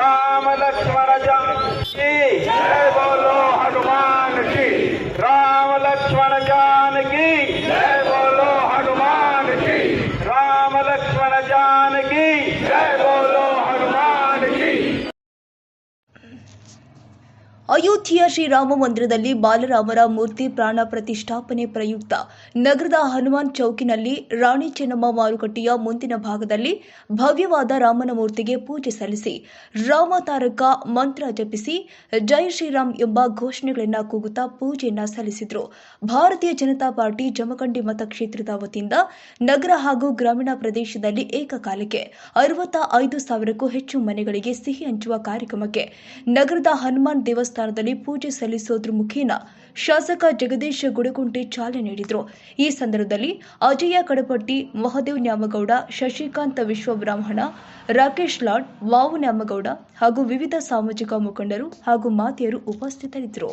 రామ లక్ష్మణ జానకి జయ బోలో హనుమాన్కి రామ లక్ష్మణ జానకి జయ బోలో హనుమాన్కి రామ లక్ష్మణ జానకి జయ బోలో హనుమాన్కి ಅಯೋಧ್ಯೆಯ ಶ್ರೀರಾಮ ಮಂದಿರದಲ್ಲಿ ಬಾಲರಾಮರ ಮೂರ್ತಿ ಪ್ರಾಣ ಪ್ರತಿಷ್ಠಾಪನೆ ಪ್ರಯುಕ್ತ. ನಗರದ ಹನುಮಾನ್ ಚೌಕಿನಲ್ಲಿ ರಾಣಿ ಚೆನ್ನಮ್ಮ ಮಾರುಕಟ್ಟೆಯ ಮುಂದಿನ ಭಾಗದಲ್ಲಿ ಭವ್ಯವಾದ ರಾಮನ ಮೂರ್ತಿಗೆ ಪೂಜೆ ಸಲ್ಲಿಸಿ, ರಾಮ ತಾರಕ ಮಂತ್ರ ಜಪಿಸಿ, ಜೈ ಶ್ರೀರಾಮ್ ಎಂಬ ಘೋಷಣೆಗಳನ್ನು ಕೂಗುತ್ತಾ ಪೂಜೆಯನ್ನ ಸಲ್ಲಿಸಿದರು. ಭಾರತೀಯ ಜನತಾ ಪಾರ್ಟಿ ಜಮಖಂಡಿ ಮತಕ್ಷೇತ್ರದ ವತಿಯಿಂದ ನಗರ ಹಾಗೂ ಗ್ರಾಮೀಣ ಪ್ರದೇಶದಲ್ಲಿ ಏಕಕಾಲಕ್ಕೆ ಅರವತ್ತ ಐದು ಸಾವಿರಕ್ಕೂ ಹೆಚ್ಚು ಮನೆಗಳಿಗೆ ಸಿಹಿ ಹಂಚುವ ಕಾರ್ಯಕ್ರಮಕ್ಕೆ ನಗರದ ಹನುಮಾನ್ ದೇವಸ್ಥಾನದಲ್ಲಿ ಪೂಜೆ ಸಲ್ಲಿಸೋದ್ರ ಮುಖೇನ ಶಾಸಕ ಜಗದೀಶ್ ಗುಡಗುಂಟೆ ಚಾಲನೆ ನೀಡಿದರು. ಈ ಸಂದರ್ಭದಲ್ಲಿ ಅಜಯ ಕಡಪಟ್ಟಿ ಮಹದೇವ್ ನ್ಯಾಮಗೌಡ, ಶಶಿಕಾಂತ್ ವಿಶ್ವಬ್ರಾಹ್ಮಣ, ರಾಕೇಶ್ ಲಾಡ್, ವಾವು ನ್ಯಾಮಗೌಡ ಹಾಗೂ ವಿವಿಧ ಸಾಮಾಜಿಕ ಮುಖಂಡರು ಹಾಗೂ ಮಾತೆಯರು ಉಪಸ್ಥಿತರಿದ್ದರು.